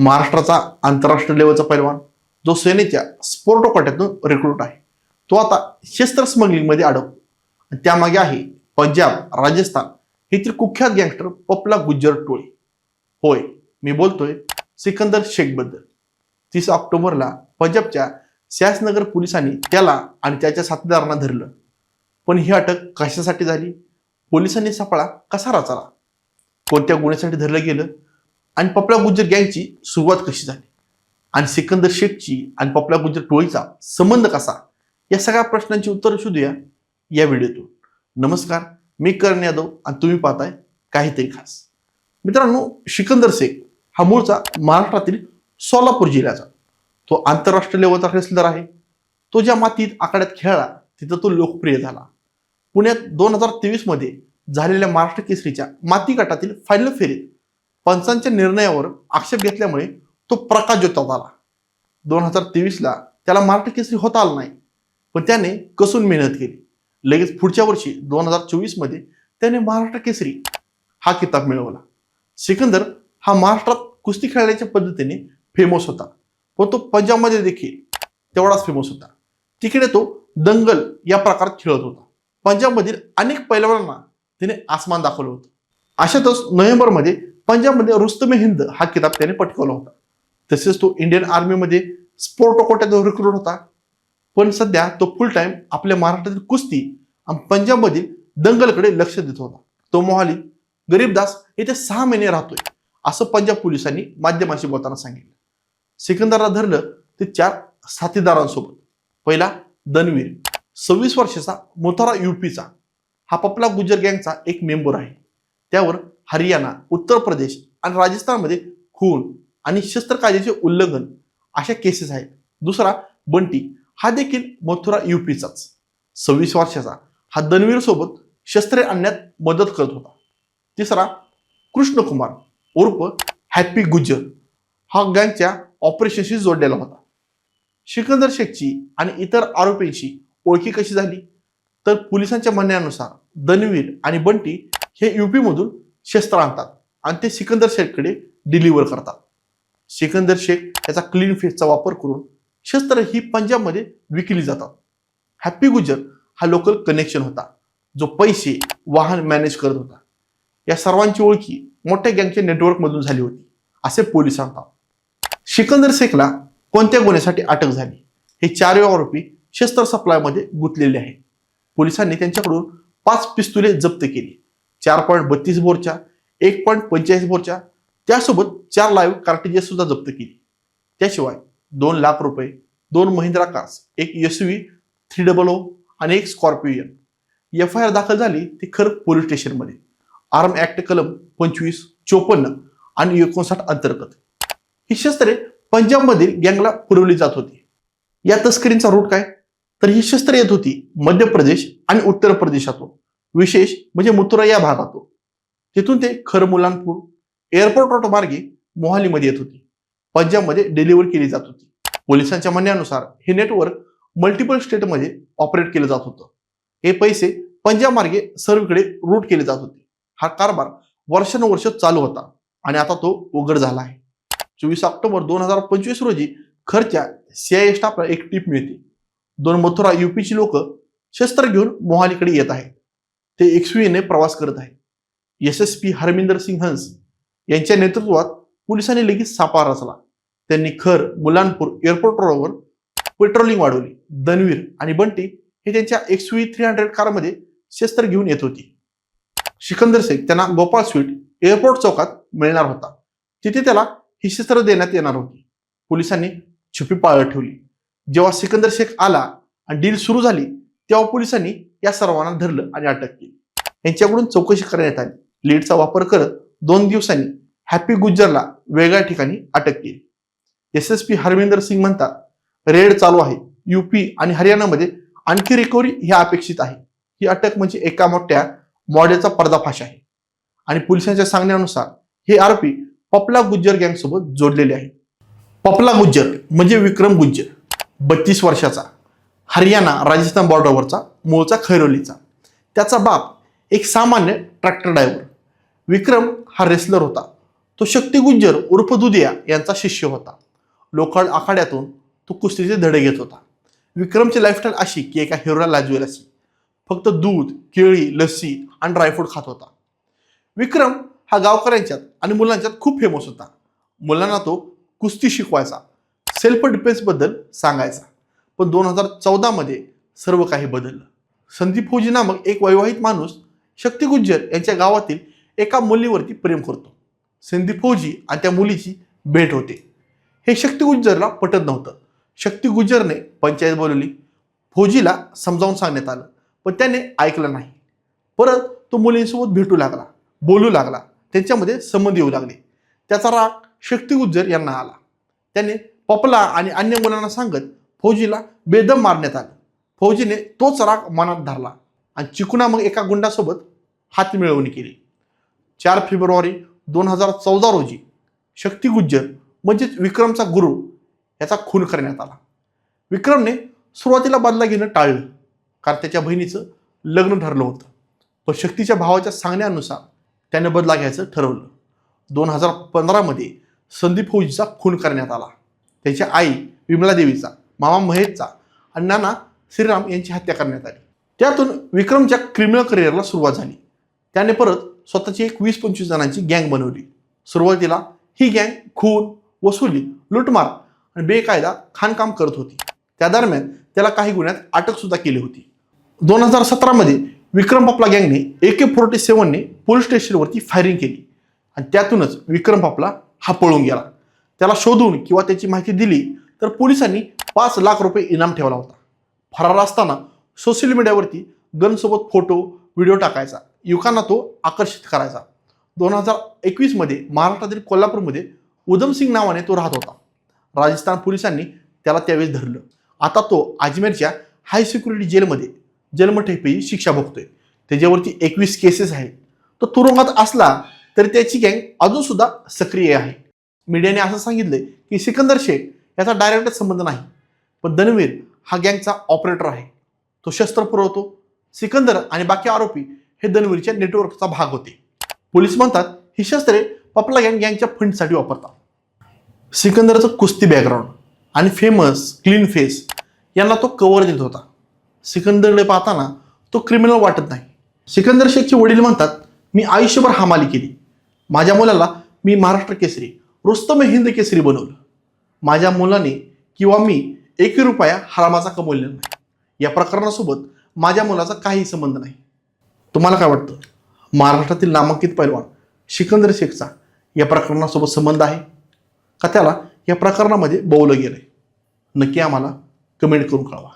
महाराष्ट्राचा आंतरराष्ट्रीय लेवलचा पैलवान. जो सेनेच्या स्पोर्टो कोट्यातून रिक्रूट आहे. तो आता शस्त्र स्मगलिंगमध्ये अडकतो त्यामागे आहे पंजाब राजस्थान. येथील कुख्यात गँगस्टर पपला गुज्जर टोळे. होय मी बोलतोय सिकंदर शेखबद्दल तीस ऑक्टोबरला पंजाबच्या स्यासनगर पोलिसांनी त्याला आणि त्याच्या साथीदारांना धरलं. पण ही अटक कशासाठी झाली? पोलिसांनी सापळा कसा रचला? कोणत्या गुन्ह्यासाठी धरलं गेलं? आणि पपला गुज्जर गँगची सुरुवात कशी झाली? आणि सिकंदर शेखची आणि पपला गुज्जर टोळीचा संबंध कसा? या सगळ्या प्रश्नांची उत्तरं शोधूया या व्हिडिओतून. नमस्कार मी करण यादव आणि तुम्ही पाहताय काहीतरी खास. मित्रांनो सिकंदर शेख हा मूळचा महाराष्ट्रातील सोलापूर जिल्ह्याचा. तो आंतरराष्ट्रीय लेवलचा रेसलर आहे. तो ज्या मातीत आखाड्यात खेळला तिथं तो लोकप्रिय झाला. पुण्यात दोन हजार तेवीसमध्ये झालेल्या महाराष्ट्र केसरीच्या माती गटातील फायनल फेरीत पंचांच्या निर्णयावर आक्षेप घेतल्यामुळे तो प्रकाश प्रकाशोत्तात आला. दोन हजार तेवीसला त्याला मराठी केसरी होता आला नाही पण त्याने कसून मेहनत केली. लगेच पुढच्या वर्षी दोन हजार चोवीसमध्ये त्याने महाराष्ट्र केसरी हा किताब मिळवला. सिकंदर हा महाराष्ट्रात कुस्ती खेळण्याच्या पद्धतीने फेमस होता व तो पंजाबमध्ये देखील तेवढाच फेमस होता. तिकडे तो दंगल या प्रकारात खेळत होता. पंजाबमधील अनेक पैलवानांना त्याने आसमान दाखवलं होतं. अशातच नोव्हेंबरमध्ये पंजाबमध्ये रुस्तमे हिंद हा किताब त्याने पटकवला होता. तसेच तो इंडियन आर्मीमध्ये स्पोर्ट कोट्यात रिक्रूट होता. पण सध्या तो फुल टाइम आपल्या महाराष्ट्रातील कुस्ती आणि पंजाबमधील दंगलकडे लक्ष देत होता. तो मोहाली गरीबदास येथे सहा महिने राहतोय असं पंजाब पोलिसांनी माध्यमांशी बोलताना सांगितलं. सिकंदरला धरलं ते चार साथीदारांसोबत. पहिला दनवीर सव्वीस वर्षाचा मोथारा युपीचा हा पपला गुजर गँगचा एक मेंबर आहे. त्यावर हरियाणा उत्तर प्रदेश आणि राजस्थानमध्ये खून आणि शस्त्र कायद्याचे उल्लंघन अशा केसेस आहेत. दुसरा बंटी. हा देखील मथुरा युपीचाच सव्वीस वर्षाचा. हा दनवीर सोबत शस्त्रे आणण्यात मदत करत होता. तिसरा कृष्णकुमार उर्फ हॅपी गुज्जर. हा गँगच्या ऑपरेशनशी जोडलेला होता. सिकंदर शेखची आणि इतर आरोपींची ओळखी कशी झाली? तर पोलिसांच्या म्हणण्यानुसार दनवीर आणि बंटी हे युपीमधून शस्त्र आणतात आणि ते सिकंदर शेखकडे डिलिव्हर करतात. सिकंदर शेख याचा क्लीन फेसचा वापर करून शस्त्र ही पंजाबमध्ये विकली जातात. हॅपी गुजर हा लोकल कनेक्शन होता जो पैसे वाहन मॅनेज करत होता. या सर्वांची ओळखी मोठ्या गँगच्या नेटवर्कमधून झाली होती असे पोलीस सांगतात. सिकंदर शेखला कोणत्या गुन्ह्यासाठी अटक झाली? हे चारही आरोपी शस्त्र सप्लायमध्ये गुंतलेले आहेत. पोलिसांनी त्यांच्याकडून पाच पिस्तुले जप्त केली. चार पॉईंट बत्तीस बोरच्या एक पॉईंट पंचेचाळीस बोरच्या त्यासोबत चार लाईव्ह कार्टेजेस सुद्धा जप्त केली. त्याशिवाय दोन लाख रुपये दोन महिंद्रा कार्स एक S V three double O आणि एक स्कॉर्पियन एफ आय आर दाखल झाली ती खरं पोलीस स्टेशनमध्ये. आर्म ऍक्ट कलम पंचवीस चोपन्न आणि एकोणसाठ अंतर्गत. ही शस्त्रे पंजाबमधील गँगला पुरवली जात होती. या तस्करींचा रूट काय? तर ही शस्त्रे येत होती मध्य प्रदेश आणि उत्तर प्रदेशातून. विशेष म्हणजे मथुरा या भागातून तिथून ते खरमुलांपूर एअरपोर्ट रोड मार्गे मोहालीमध्ये येत होती. पंजाबमध्ये डिलिव्हर केली जात होती. पोलिसांच्या म्हणण्यानुसार हे नेटवर्क मल्टिपल स्टेटमध्ये ऑपरेट केलं जात होतं. हे पैसे पंजाब मार्गे सर्वकडे रूट केले जात होते. हा कारभार वर्षानुवर्ष चालू होता आणि आता तो उघड झाला आहे. चोवीस ऑक्टोबर दोन हजार पंचवीस रोजी खरच्या सीआयए स्टाफला एक टीप मिळते. दोन मथुरा युपीची लोक शस्त्र घेऊन मोहालीकडे येत आहेत. ते एक्सवीने प्रवास करत आहे S S P Harminder Singh Hans यांच्या नेतृत्वात पोलिसांनी लगेच सापा रचला. त्यांनी खर मुलानपूर एअरपोर्ट रोडवर पेट्रोलिंग वाढवली. दनवीर आणि बंटी हे त्यांच्या एक्स व्ही थ्री हंड्रेड कारमध्ये शस्त्र घेऊन येत होती. सिकंदर शेख त्यांना गोपाळ स्वीट एअरपोर्ट चौकात मिळणार होता. तिथे त्याला ही शस्त्र देण्यात येणार होती. पोलिसांनी छुपी पाळत ठेवली. जेव्हा सिकंदर शेख आला आणि डील सुरू झाली तेव्हा पोलिसांनी या सर्वांना धरलं आणि अटक केली. यांच्याकडून चौकशी करण्यात आली. लीडचा वापर करत दोन दिवसांनी हॅपी गुज्जरला वेगळ्या ठिकाणी अटक केली. S S P Harvinder Singh म्हणतात रेड चालू आहे. युपी आणि हरियाणामध्ये आणखी रिकव्हरी ही अपेक्षित आहे. ही अटक म्हणजे एका मोठ्या मॉडेलचा पर्दाफाश आहे. आणि पोलिसांच्या सांगण्यानुसार हे आरोपी पपला गुज्जर गँग सोबत जोडलेले आहेत. पपला गुज्जर म्हणजे विक्रम गुज्जर बत्तीस वर्षाचा. हरियाणा राजस्थान बॉर्डरवरचा मूळचा खैरोलीचा. त्याचा बाप एक सामान्य ट्रॅक्टर ड्रायव्हर विक्रम हा रेसलर होता. तो शक्ती गुज्जर उर्फ दुधिया यांचा शिष्य होता. लोखंड आखाड्यातून तो कुस्तीचे धडे घेत होता. विक्रमची लाईफस्टाईल अशी की एका हिरोला लाजवेल अशी. फक्त दूध केळी लस्सी आणि ड्रायफ्रूट खात होता. विक्रम हा गावकऱ्यांच्यात आणि मुलांच्यात खूप फेमस होता. मुलांना तो कुस्ती शिकवायचा सेल्फ डिफेन्सबद्दल सांगायचा. पण दोन हजार चौदामध्ये सर्व काही बदललं. संदीप फौजी नामक एक वैवाहित माणूस शक्ती गुज्जर यांच्या गावातील एका मुलीवरती प्रेम करतो. संदीप फौजी आणि त्या मुलीची भेट होते. हे शक्ती गुज्जरला पटत नव्हतं. शक्ती गुज्जरने पंचायत बोलवली. फौजीला समजावून सांगण्यात आलं पण त्याने ऐकलं नाही. परत तो मुलींसोबत भेटू लागला बोलू लागला त्यांच्यामध्ये संबंध येऊ लागले. त्याचा राग शक्ती गुज्जर यांना आला. त्याने पपला आणि अन्य मुलांना सांगत फौजीला बेदम मारण्यात आलं. फौजीने तोच राग मनात धरला आणि चिकुना मग एका गुंडासोबत हात मिळवणी केली. चार फेब्रुवारी दोन हजार चौदा रोजी शक्ती गुज्जर म्हणजेच विक्रमचा गुरु याचा खून करण्यात आला. विक्रमने सुरुवातीला बदला घेणं टाळलं कारण त्याच्या बहिणीचं लग्न ठरलं होतं. पण शक्तीच्या भावाच्या सांगण्यानुसार त्याने बदला घ्यायचं ठरवलं. दोन हजार पंधरामध्ये संदीप फौजीचा खून करण्यात आला. त्याची आई विमला देवीचा मामा महेशचा. आणि नाना श्रीराम यांची हत्या करण्यात आली. त्यातून विक्रमच्या क्रिमिनल करिअरला सुरुवात झाली. त्याने परत स्वतःची एक वीस पंचवीस जणांची गँग बनवली. सुरुवातीला ही गँग खून वसुली लुटमार आणि बेकायदा खाणकाम करत होती. त्या दरम्यान त्याला काही गुन्ह्यात अटकसुद्धा केली होती. दोन हजार सतरामध्ये विक्रम पापला गँगने ए के फोर्टी सेवनने पोलीस स्टेशनवरती फायरिंग केली. आणि त्यातूनच विक्रम पापला हा पळून गेला. त्याला शोधून किंवा त्याची माहिती दिली तर पोलिसांनी पाच लाख रुपये इनाम ठेवला होता. फरार असताना सोशल मीडियावरती गनसोबत फोटो व्हिडिओ टाकायचा. युवकांना तो आकर्षित करायचा. दोन हजार एकवीसमध्ये महाराष्ट्रातील कोल्हापूरमध्ये उधमसिंग नावाने तो राहत होता. राजस्थान पोलिसांनी त्याला त्यावेळेस धरलं. आता तो अजमेरच्या हाय सिक्युरिटी जेलमध्ये जन्मठेपी शिक्षा भोगतोय. त्याच्यावरती एकवीस केसेस आहेत. तो तुरुंगात असला तरी त्याची गँग अजूनसुद्धा सक्रिय आहे. मीडियाने असं सांगितलंय की सिकंदर शेख याचा डायरेक्ट संबंध नाही. पण धनवीर हा गँगचा ऑपरेटर आहे. तो शस्त्र पुरवतो. सिकंदर आणि बाकी आरोपी हे धनवीरच्या नेटवर्कचा भाग होते. पोलीस म्हणतात ही शस्त्रे पपला गँग गँगच्या फंडसाठी वापरतात. सिकंदरचं कुस्ती बॅकग्राऊंड आणि फेमस क्लीन फेस यांना तो कव्हर देत होता. सिकंदरकडे पाहताना तो क्रिमिनल वाटत नाही. सिकंदर शेखचे वडील म्हणतात मी आयुष्यभर हमाली केली. माझ्या मुलाला मी महाराष्ट्र केसरी रुस्तम हिंद केसरी बनवलं. माझ्या मुलाने किंवा मी एकही रुपया हरामाचा कमवलेला नाही. या प्रकरणासोबत माझ्या मुलाचा काही संबंध नाही. तुम्हाला काय वाटतं? महाराष्ट्रातील नामांकित पैलवान सिकंदर शेखचा या प्रकरणासोबत संबंध आहे? का त्याला या प्रकरणामध्ये बोललं गेलं आहे नक्की आम्हाला कमेंट करून कळवा.